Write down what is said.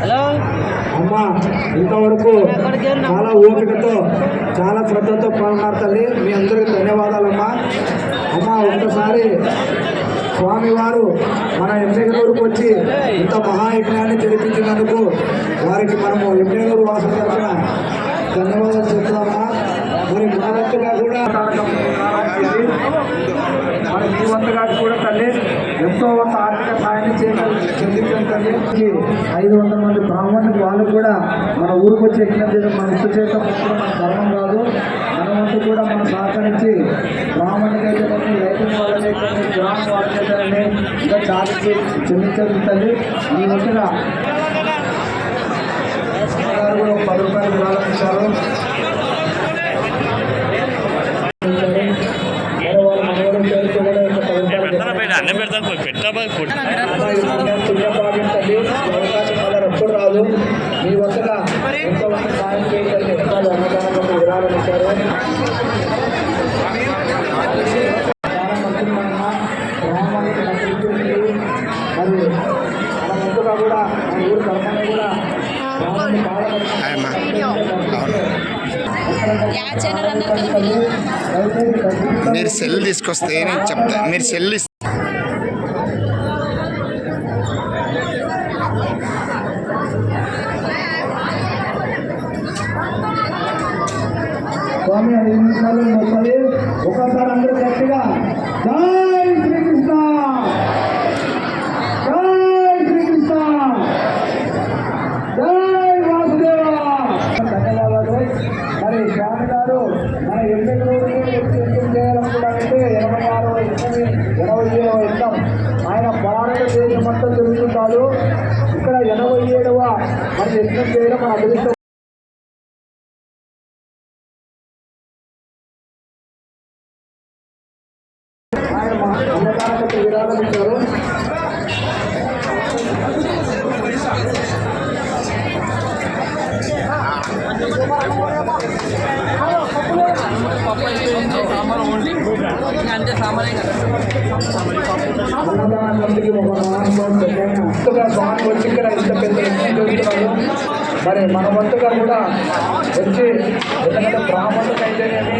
Hello? అమ్మ ఇంతవరకు చాలా ఓపికతో చాలా శ్రద్ధతో పాల్గొన్నారు తల్లి. మీ అందరికీ ధన్యవాదాలమ్మా. అమ్మ ఒక్కసారి స్వామివారు మన ఎమ్మెగనూరుకు వచ్చి ఇంత మహాయజ్ఞాన్ని జరిపించినందుకు వారికి మనము ఎమ్మెగనూరు వాసుల తరఫున ధన్యవాదాలు చెప్తున్నామా మరి మన వంతుగా కూడా మరి మీ వంతుగా కూడా తల్లి ఎంతో కొంత ఆర్థిక సాయాన్ని చేయగలి ఐదు వందల మంది బ్రాహ్మణులకు వాళ్ళు కూడా మన ఊరికి వచ్చి యజ్ఞం చేయడం మన ఇష్ట చేయడం మన ధర్మం కాదు. మన వంతు కూడా మనం సహకరించి బ్రాహ్మణులకైతే అయితే కొన్ని రైతుల వాళ్ళకైతే గ్రామ వాళ్ళకైతే ఇంకా రైతులు మీరు సెల్ తీసుకొస్తే నేను చెప్తా. మీరు cell స్వామి ఐదు నిమిషాలు వస్తుంది ఒకసారి అందరూ గట్టిగా జై శ్రీకృష్ణ చేయాలనుకున్నారంటే ఎనభై ఆరవ యజ్ఞం ఎనభై ఏడవ యుద్ధం ఆయన భారతదేశం మొత్తం తిరుగుతుంటాడు ఇక్కడ ఎనభై ఏడవ మన యుద్ధం చేయడం మన అదృష్టం. ఆయన మా అంటే సామాన్యం కదా. వచ్చి ఇక్కడ ఇంత పెద్ద మరి మన వంతుగా కూడా వచ్చి ఎందుకంటే బ్రాహ్మణులకు అయితేనేమి